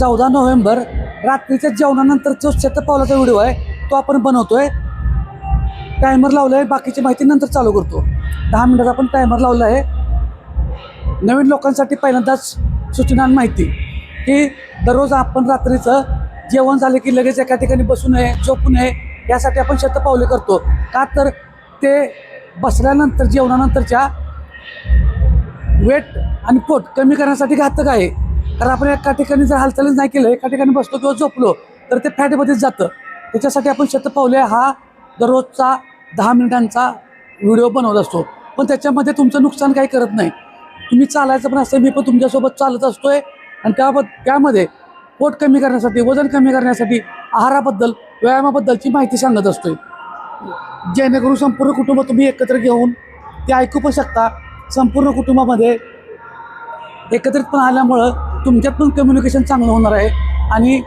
चौदा नोव्हेंबर रात्रीच्या जेवणानंतर जो शतपावलाचा व्हिडिओ आहे तो आपण बनवतोय. टायमर लावला आहे बाकीची माहिती नंतर चालू करतो. दहा मिनटात आपण टायमर लावला आहे. नवीन लोकांसाठी पहिल्यांदाच सूचना आणि माहिती की दररोज आपण रात्रीचं जेवण झालं की लगेच एका ठिकाणी बसू नये झोपू नये यासाठी आपण शतपावले करतो. का तर ते बसल्यानंतर जेवणानंतरच्या वेट आणि पोट कमी करण्यासाठी घातक आहे. कारण आपण एका ठिकाणी जर हालचालच नाही केलं एका ठिकाणी बसलो किंवा झोपलो तर ते फॅटमध्येच जातं. त्याच्यासाठी आपण शतपावले हा दररोजचा दहा मिनिटांचा व्हिडिओ बनवत असतो. पण त्याच्यामध्ये तुमचं नुकसान काही करत नाही. तुम्ही चालायचं पण असतं मी पण तुमच्यासोबत चालत असतोय. आणि त्याबद्द त्यामध्ये पोट कमी करण्यासाठी वजन कमी करण्यासाठी आहाराबद्दल व्यायामाबद्दलची माहिती सांगत असतोय. जेणेकरून संपूर्ण कुटुंब तुम्ही एकत्र घेऊन ते ऐकू पण शकता. संपूर्ण कुटुंबामध्ये एकत्रितपणा आल्यामुळं तुमच्यात पण कम्युनिकेशन चांगलं होणार आहे. आणि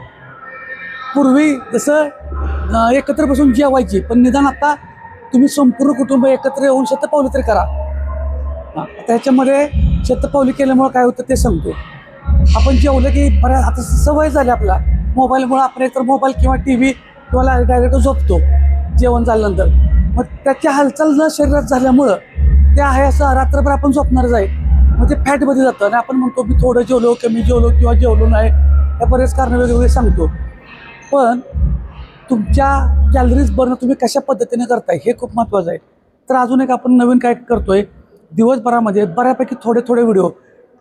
पूर्वी जसं एकत्र बसून जेवायची पण निदान आता तुम्ही संपूर्ण कुटुंब एकत्र येऊन शतपावली तरी करा. हां त्याच्यामध्ये शतपावली केल्यामुळं काय होतं ते सांगतो. आपण जेवलं की बऱ्याच आता सवय झाली आपला. मोबाईलमुळं आपण एकतर मोबाईल किंवा टी व्ही किंवा डायरेक्ट झोपतो जेवण झाल्यानंतर. मग त्याची हालचाल न शरीरात झाल्यामुळं ते आहे असं रात्रभर आपण झोपणारच आहे. मग ते फॅटमध्ये जातं. आणि आपण म्हणतो मी थोडं जेवलो कमी जेवलो किंवा जेवलो नाही या बरेच कारणं वेगवेगळे सांगतो. पण तुमच्या कॅलरीज बर्न तुम्ही कशा पद्धतीने करताय हे खूप महत्त्वाचं आहे. तर अजून एक आपण नवीन काय करतोय दिवसभरामध्ये बऱ्यापैकी थोडे थोडे व्हिडिओ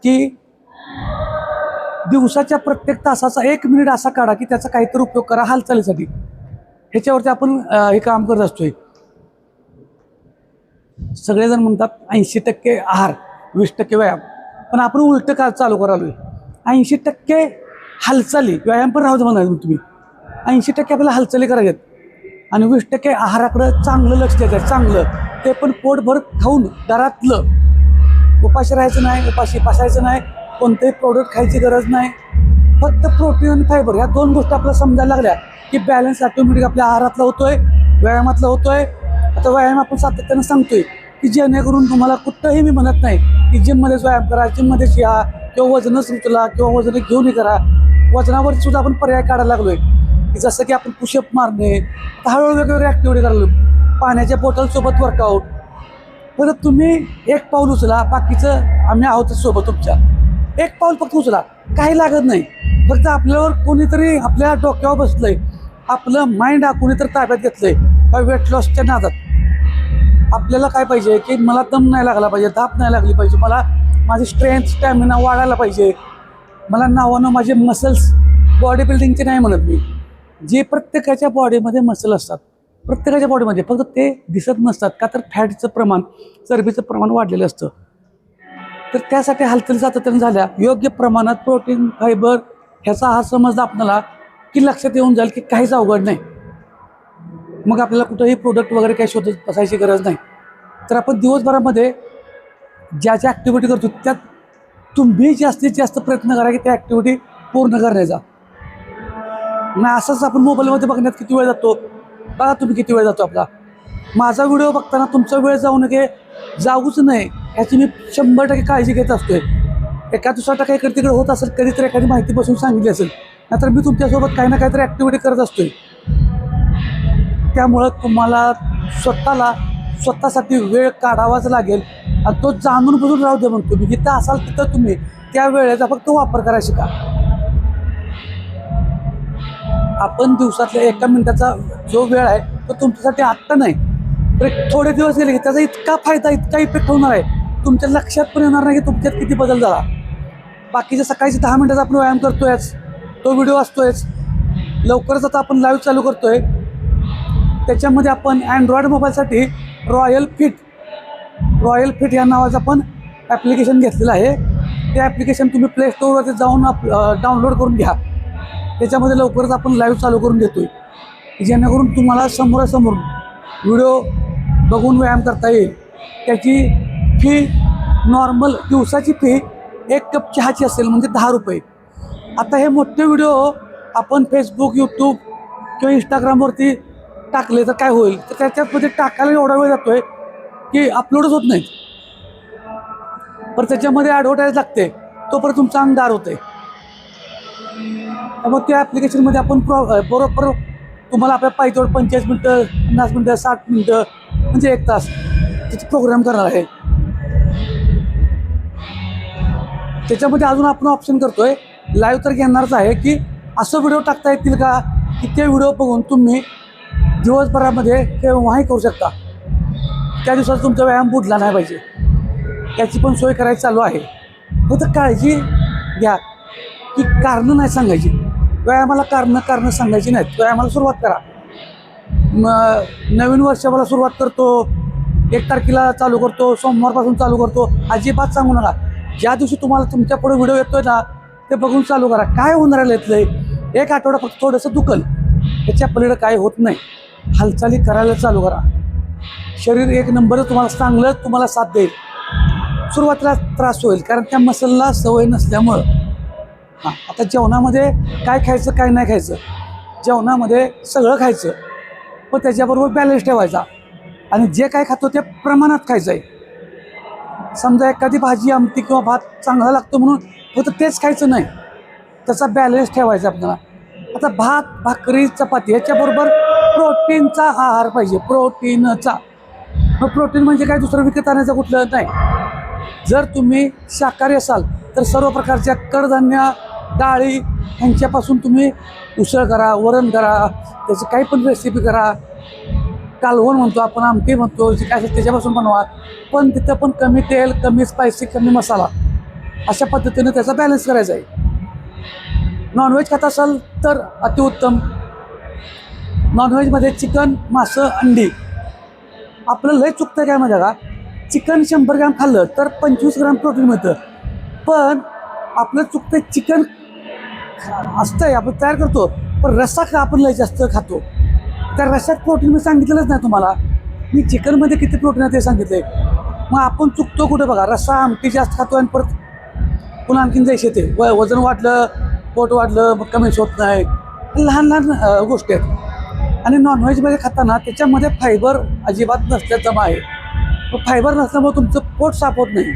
की दिवसाच्या प्रत्येक तासाचा एक मिनिट असा काढा की त्याचा काहीतरी उपयोग करा हालचालीसाठी. ह्याच्यावरती आपण हे काम करत असतोय. सगळेजण म्हणतात ऐंशी टक्के आहार. वीस टक्के व्यायाम. पण आपण उलटं का चालू करालोय? ऐंशी टक्के हालचाली व्यायाम पण राहू दे तुम्ही. ऐंशी टक्के आपल्याला हालचाली करायच्यात. आणि वीस टक्के आहाराकडं चांगलं लक्ष द्यायचं चांगलं. ते पण पोटभर खाऊन घरातलं उपाशी राहायचं नाही उपाशी पासायचं नाही कोणतेही प्रोडक्ट खायची गरज नाही. फक्त प्रोटीन आणि फायबर ह्या दोन गोष्टी आपल्याला समजायला लागल्या की बॅलन्स ऑटोमॅटिक आपल्या आहारातला होतोय व्यायामातला होतोय. आता व्यायाम आपण सातत्यानं सांगतोय. की जेणेकरून तुम्हाला कुठंही मी म्हणत नाही की जिममध्येच व्यायाम करा जिममध्येच या किंवा वजनच उचला किंवा वजन घेऊन करा. वजनावर सुद्धा आपण पर्याय काढायला लागलोय. की जसं की आपण पुशअप मारणे आता हळूहळू वेगवेगळे ॲक्टिव्हिटी करायला पाण्याच्या बॉटलसोबत वर्कआउट परत तुम्ही एक पाऊल उचला बाकीचं आम्ही आहोत सोबत तुमच्या. एक पाऊल फक्त उचला काही लागत नाही. फक्त आपल्यावर कोणीतरी आपल्या डोक्यावर बसलंय. आपलं माइंड हा कोणीतरी ताब्यात घेतलंय. वेट लॉसच्या नादात? आपल्याला काय पाहिजे? की मला दम नाही लागला पाहिजे धाप नाही लागली पाहिजे. मला माझी स्ट्रेंथ स्टॅमिना वाढायला पाहिजे. मला नावानं माझे मसल्स बॉडी बिल्डिंगचे नाही म्हणत मी. जे प्रत्येकाच्या बॉडीमध्ये मसल असतात. प्रत्येकाच्या बॉडीमध्ये फक्त ते दिसत नसतात. का तर फॅटचं प्रमाण चरबीचं प्रमाण वाढलेलं असतं. तर त्यासाठी हालचाली सातत्याने झाल्या. योग्य प्रमाणात प्रोटीन फायबर ह्याचा हा समज आपल्याला की लक्षात येऊन जाईल की काहीच अवघड नाही. मग आपल्याला कुठंही प्रोडक्ट वगैरे काही शोधत बसायची गरज नाही. तर आपण दिवसभरामध्ये ज्या ज्या ॲक्टिव्हिटी करतो त्यात तुम्ही जास्तीत जास्त प्रयत्न करा की त्या ॲक्टिव्हिटी पूर्ण करण्याचा. नाही असंच आपण मोबाईलमध्ये बघण्यात किती वेळ जातो? बघा तुम्ही किती वेळ जातो आपला. माझा व्हिडिओ बघताना तुमचा वेळ जाऊ नये जाऊच नाही याची मी शंभर टक्के काळजी घेत असतोय. एका दुसरा टक्का इकडे तिकडे होत असेल कधीतरी एखादी माहिती बसून सांगितली असेल नाहीतर मी तुमच्यासोबत काही ना काहीतरी ॲक्टिव्हिटी करत असतोय. त्यामुळं तुम्हाला स्वतःला स्वतःसाठी वेळ काढावाच लागेल. आणि तो जाणून बुजून राहू दे म्हणून तुम्ही जिथं असाल तिथं तुम्ही त्या वेळेचा फक्त वापर करा शिका. आपण दिवसातल्या एका मिनिटाचा जो वेळ आहे तो तुमच्यासाठी आत्ता नाही. तर थोडे दिवस गेले की त्याचा इतका फायदा इतका इफेक्ट होणार आहे. तुमच्या लक्षात पण येणार नाही की तुमच्यात किती बदल झाला. बाकीच्या सकाळचे दहा मिनिटाचा आपण व्यायाम करतोयच. तो व्हिडिओ असतोयच. लवकरच आता आपण लाईव्ह चालू करतोय. त्याच्यामध्ये आपण अँड्रॉइड मोबाईलसाठी रॉयल फिट रॉयल फिट या नावाचं आपण ॲप्लिकेशन घेतलेलं आहे. ते ॲप्लिकेशन तुम्ही प्ले स्टोअरवरती जाऊन आप डाउनलोड करून घ्या. त्याच्यामध्ये लवकरच आपण लाईव्ह चालू करून देतोय. जेणेकरून तुम्हाला समोरासमोर व्हिडिओ बघून व्यायाम करता येईल. त्याची फी नॉर्मल दिवसाची फी एक कप चहाची असेल म्हणजे दहा रुपये. आता हे मोठे व्हिडिओ आपण फेसबुक यूट्यूब किंवा इंस्टाग्रामवरती टाकले तर काय होईल? तर त्याच्यामध्ये म्हणजे टाकायला एवढा वेळ जातोय की अपलोडच होत नाही पण त्याच्यामध्ये ॲडव्हर्टाईज लागते. तोपर्यंत तुमचं तुमचा अंगदार होते त्यामुळे त्या ॲप्लिकेशनमध्ये आपण प्रो बरोबर तुम्हाला आपल्या पाहिजे पंचेचाळीस मिनटं पन्नास मिनटं साठ मिनटं म्हणजे एक तास त्याचे प्रोग्राम करणार आहे. त्याच्यामध्ये अजून आपण ऑप्शन करतोय. लाईव्ह तर घेणारच आहे की असं व्हिडिओ टाकता येतील का? की ते व्हिडिओ बघून तुम्ही दिवसभरामध्ये केव्हाही करू शकता. त्या दिवसात तुमचा व्यायाम बुडला नाही पाहिजे. त्याची पण सोय करायची चालू आहे. फक्त काळजी घ्या. की कारणं नाही सांगायची. व्यायामाला कारणं कारणं सांगायची नाहीत. व्यायामाला सुरुवात करा. मग नवीन वर्षाला सुरुवात करतो. एक तारखेला चालू करतो. सोमवारपासून चालू करतो. अजिबात सांगू नका. ज्या दिवशी तुम्हाला तुमच्यापुढे व्हिडिओ येतोय ना ते बघून चालू करा. काय होणार आहे येतलं एक आठवडा फक्त थोडंसं दुखल. त्याच्या पलीकडे काय होत नाही. हालचाली करायला चालू करा. शरीर एक नंबर तुम्हाला चांगलं तुम्हाला साथ देईल. सुरुवातीला त्रास होईल कारण त्या मसलला सवय नसल्यामुळं. हां आता जेवणामध्ये काय खायचं काय नाही खायचं? जेवणामध्ये सगळं खायचं. पण त्याच्याबरोबर बॅलन्स ठेवायचा. आणि जे काय खातो ते प्रमाणात खायचं आहे समजा एखादी भाजी आमटी किंवा भात चांगला लागतो म्हणून फक्त तेच खायचं नाही. त्याचा बॅलन्स ठेवायचा आपल्याला. आता भात भाकरी चपाती याच्याबरोबर प्रोटीनचा आहार पाहिजे प्रोटीनचा. मग प्रोटीन म्हणजे काय? दुसरं विकत आणायचं कुठलं? नाही. जर तुम्ही शाकाहारी असाल तर सर्व प्रकारच्या कडधान्य डाळी यांच्यापासून तुम्ही उसळ करा वरण करा त्याची काही पण रेसिपी करा. कालवण म्हणतो आपण आमटी म्हणतो जे काय असेल त्याच्यापासून बनवा. पण तिथं पण कमी तेल कमी स्पायसी कमी मसाला अशा पद्धतीनं त्याचा बॅलन्स करायचा आहे. नॉनव्हेज खात असाल तर अतिउत्तम. नॉनव्हेजमध्ये चिकन मासं अंडी. आपलं लय चुकतं काय माहिती का? चिकन शंभर ग्राम खाल्लं तर पंचवीस ग्राम प्रोटीन मिळतं. पण आपलं चुकतं चिकन असतंय आपण तयार करतो. पण रस्सा खा आपण लय जास्त खातो. त्या रस्स्यात प्रोटीन मी सांगितलंच नाही तुम्हाला. मी चिकनमध्ये किती प्रोटीन आहे ते सांगितलं आहे मग आपण चुकतो कुठं बघा? रस्सा आमटी जास्त खातो आणि परत पुन्हा आणखीन जायचे ते. व वजन वाढलं पोट वाढलं मग कमीच होत नाही. लहान लहान गोष्टी आहेत. आणि नॉनव्हेजमध्ये खाताना त्याच्यामध्ये फायबर अजिबात नसल्याचं आहे. मग फायबर नसल्यामुळे तुमचं पोट साफ होत नाही.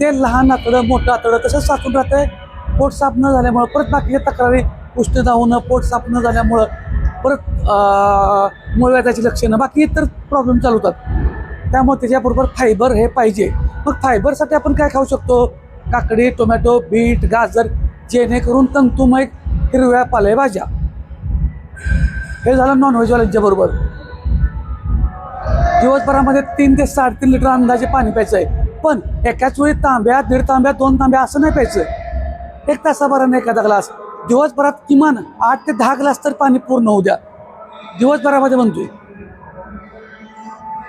ते लहान आतडं मोठं आतडं तसंच साचून आहे पोट साफ न झाल्यामुळं परत बाकीच्या तक्रारी उष्णता होणं पोट साफ न झाल्यामुळं परत अं, लक्षणं बाकी इतर प्रॉब्लेम चालू होतात. त्यामुळे त्याच्याबरोबर फायबर हे पाहिजे. मग फायबरसाठी आपण काय खाऊ शकतो? काकडी टोमॅटो बीट गाजर जेणेकरून तंतुमय हिरव्या पालेभाज्या. हे झालं नॉनव्हेजवाल्यांच्या बरोबर. दिवसभरामध्ये तीन ते साडेतीन लिटर अंदाजे पाणी प्यायचं आहे पण एकाच वेळी तांब्या दीड तांब्या दोन तांब्या असं नाही प्यायचं. एक तासाभराने एखादा ग्लास. दिवसभरात किमान आठ ते दहा ग्लास तर पाणी पूर्ण होऊ द्या. दिवसभरामध्ये म्हणतोय.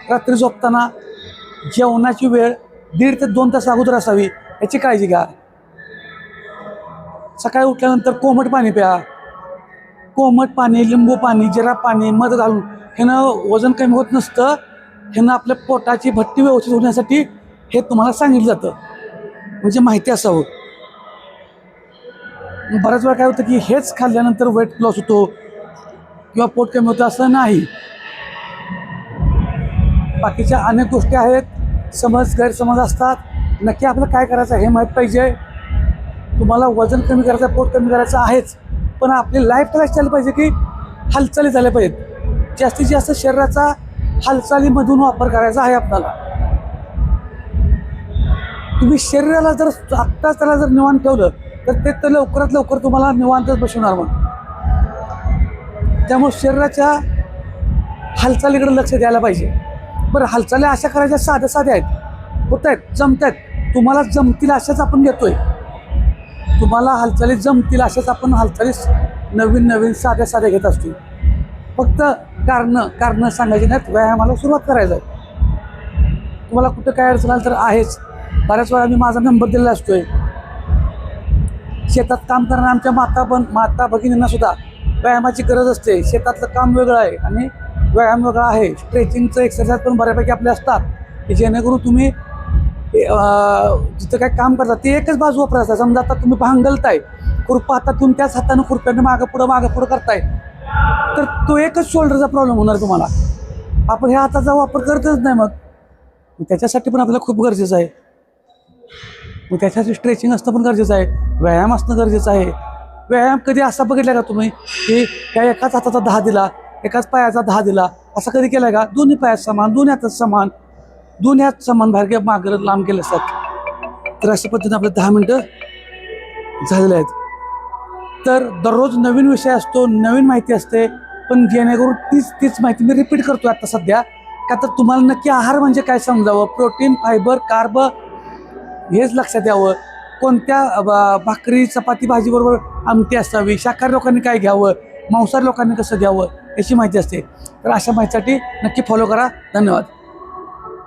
रात्री झोपताना जेवणाची वेळ दीड ते दोन तास अगोदर असावी याची काळजी घ्या. सकाळी उठल्यानंतर कोमट पाणी प्या. कोमट पाणी लिंबू पाणी जिरा पाणी मध घालून ह्यानं वजन कमी होत नसतं. ह्यानं आपल्या पोटाची भट्टी व्यवस्थित होण्यासाठी हे तुम्हाला सांगितलं जातं. म्हणजे माहिती असावं. बऱ्याच वेळा काय होतं की हेच खाल्ल्यानंतर वेट लॉस होतो किंवा पोट कमी होतं असं नाही. बाकीच्या अनेक गोष्टी आहेत. समज गैरसमज असतात. नक्की आपलं काय करायचं हे माहीत पाहिजे. तुम्हाला वजन कमी करायचं पोट कमी करायचं आहेच. पण आपली लाईफ लाईफस्टाईल पाहिजे की हालचाली झाल्या पाहिजेत. जास्तीत जास्त शरीराचा हालचालीमधून वापर करायचा आहे आपल्याला. तुम्ही शरीराला जर आत्ताच त्याला जर निवांत ठेवलं तर ते तर लवकरात लवकर तुम्हाला निवांतच बसवणार मग. त्यामुळे शरीराच्या हालचालीकडे लक्ष द्यायला पाहिजे. बरं हालचाली अशा करायच्या साध्या साध्या आहेत. होत आहेत जमत आहेत. तुम्हाला जमतील अशाच आपण घेतोय. तुम्हाला हालचाली जमतील अशाच आपण हालचालीस नवीन नवीन साध्या साध्या घेत असतो. फक्त कारणं कारणं सांगायची नाहीत व्यायामाला सुरुवात करायचं आहे. तुम्हाला कुठं काय अडचण आलं तर आहेच. बऱ्याच वेळा मी माझा नंबर दिलेला असतोय. शेतात काम करणाऱ्या आमच्या माता पण माता भगिनींना सुद्धा व्यायामाची गरज असते. शेतातलं काम वेगळं आहे आणि व्यायाम वेगळा आहे. स्ट्रेचिंगचं एक्सरसाइज पण बऱ्यापैकी आपले असतात. की जेणेकरून तुम्ही जिथं काय काम करतात ते एकच बाजू वापरायचा समजा आता तुम्ही भांगलताय खुरपा हातात तुम्ही त्याच हातानं खुरप्यानं मागं पुढं मागं पुढं करताय तर तो एकच शोल्डरचा प्रॉब्लेम होणार तुम्हाला. आपण ह्या हाताचा वापर करतच नाही मग. मग त्याच्यासाठी पण आपल्याला खूप गरजेचं आहे. मग त्याच्यासाठी स्ट्रेचिंग असणं पण गरजेचं आहे. व्यायाम असणं गरजेचं आहे. व्यायाम कधी असा बघितला का तुम्ही की त्या एकाच हाताचा दहा दिला एकाच पायाचा दहा दिला असा कधी केला का? दोन्ही पायात समान दोन्ही हातात समान. दोन हात समान भार्गे मागर लांब केले असतात. तर अशा पद्धतीने आपले दहा मिनटं झालेले आहेत. तर दररोज नवीन विषय असतो नवीन माहिती असते पण जेणेकरून तीच तीच माहिती मी रिपीट करतो आता सध्या. का तर तुम्हाला नक्की आहार म्हणजे काय समजावं? प्रोटीन फायबर कार्ब हेच लक्षात यावं. कोणत्या भाकरी चपाती भाजीबरोबर आमटी असावी? शाकाहारी लोकांनी काय घ्यावं? मांसाहारी लोकांनी कसं घ्यावं? याची माहिती असते. तर अशा माहितीसाठी नक्की फॉलो करा. धन्यवाद.